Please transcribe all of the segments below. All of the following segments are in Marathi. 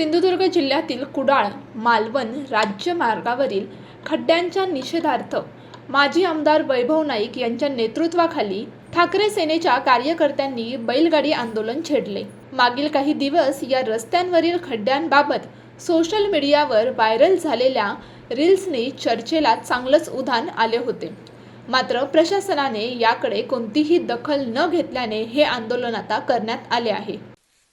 सिंधुदुर्ग जिल्ह्यातील कुडाळ मालवण राज्य मार्गावरील खड्ड्यांच्या निषेधार्थ माजी आमदार वैभव नाईक यांच्या नेतृत्वाखाली ठाकरे सेनेच्या कार्यकर्त्यांनी बैलगाडी आंदोलन छेडले. मागील काही दिवस या रस्त्यांवरील खड्ड्यांबाबत सोशल मीडियावर व्हायरल झालेल्या रील्सने चर्चेला चांगलंच उधाण आले होते. मात्र प्रशासनाने याकडे कोणतीही दखल न घेतल्याने हे आंदोलन आता करण्यात आले आहे.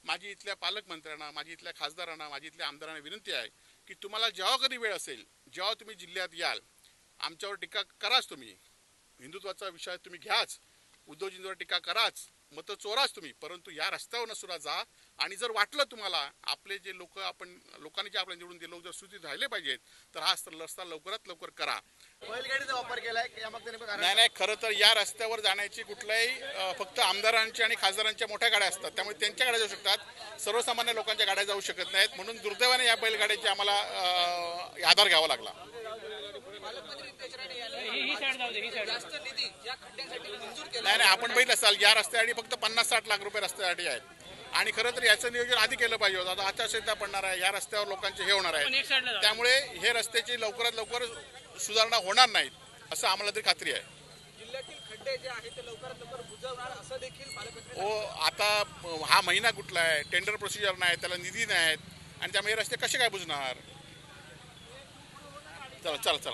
माझी इथल्या पालकमंत्र्यांना माझी इथल्या खासदारांना माझी इथल्या आमदारांना विनंती आहे की तुम्हाला जेव्हा कधी वेळ असेल जेव्हा तुम्ही जिल्ह्यात याल आमच्यावर टीका कराच तुम्ही. हिंदुत्वाचा विषय तुम्ही घ्याच. उद्धवजींवर टीका कराच. मतं चोराच तुम्ही परंतु या रस्त्यावरनं सुद्धा जा. आणि जर वाटलं तुम्हाला आपले जे लोक आपण लोकांनी जे आपल्याला निवडून दिले लोक जर सुस्थित राहिले पाहिजेत तर हा रस्ता लवकरात लवकर करा. बैलगाडीचा वापर केलाय नाही नाही खरं तर या रस्त्यावर जाण्याची कुठल्याही फक्त आमदारांची आणि खासदारांच्या मोठ्या गाड्या असतात. त्यामुळे त्यांच्या गाड्या जाऊ शकतात. सर्वसामान्य लोकांच्या गाड्या जाऊ शकत नाहीत. म्हणून दुर्दैवाने या बैलगाड्याची आम्हाला आधार घ्यावा लागला. नाही नाही आपण बघितलं असाल या रस्त्यासाठी फक्त पन्नास साठ लाख रुपये रस्त्यासाठी आहेत. आणि खरं तर याचं नियोजन आधी केलं पाहिजे होतं. आता आचारसंहिता पडणार आहे या रस्त्यावर लोकांचे हे होणार आहे. त्यामुळे हे रस्त्याची लवकरात लवकर सुधारणा होणार नाहीत असं आम्हाला तरी खात्री आहे. जिल्ह्यातील खड्डे जे आहेत ते लवकरात लवकर बुजवणार असं देखील पालकमंत्री हो आता हा महिना कुठला आहे? टेंडर प्रोसिजर नाही त्याला निधी नाहीत आणि त्यामुळे हे रस्ते कसे काय बुजणार? चला चला चला.